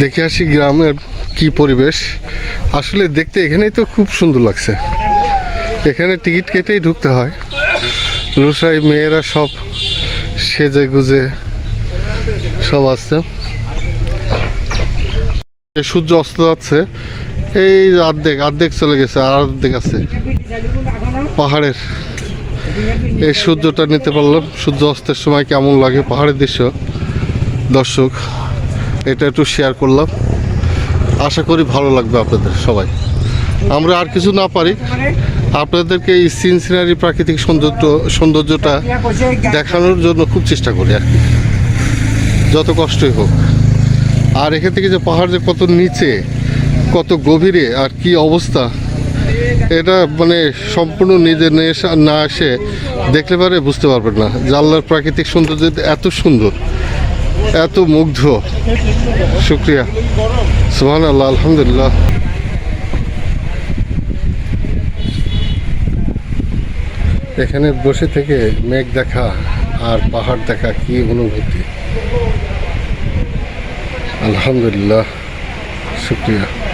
দেখে আসি গ্রামের কি পরিবেশ। আসলে দেখতে এখানেই তো খুব সুন্দর লাগছে। এখানে টিকিট কেটেই ঢুকতে হয়। রুসাই মেয়েরা সব সেজে গুজে সব আসছে। সূর্য অস্ত যাচ্ছে। এই অর্ধেক অর্ধেক চলে গেছে আর অর্ধেক আছে। পাহাড়ের এই সূর্যটা নিতে পারলাম। সূর্য অস্তের সময় কেমন লাগে পাহাড়ের দৃশ্য। দর্শক এটা একটু শেয়ার করলাম। আশা করি ভালো লাগবে আপনাদের সবাই। আমরা আর কিছু না পারি। আপনাদেরকে এই সিন সিনারি প্রাকৃতিক সৌন্দর্য, সৌন্দর্যটা দেখানোর জন্য খুব চেষ্টা করি আর কি। যত কষ্টই হোক। আর এখান থেকে যে পাহাড় যে কত নিচে, কত গভীরে আর কি অবস্থা, এটা মানে সম্পূর্ণ নিজে না এসে দেখলে পারে বুঝতে পারবেন না জানলার প্রাকৃতিক সৌন্দর্য এত সুন্দর। এত মুগ্ধ। শুক্রিয়া। সুহান আল্লাহ আলহামদুলিল্লাহ। এখানে বসে থেকে মেঘ দেখা আর পাহাড় দেখা কি অনুভূতি? আলহামদুলিল্লাহ, শুক্রিয়া।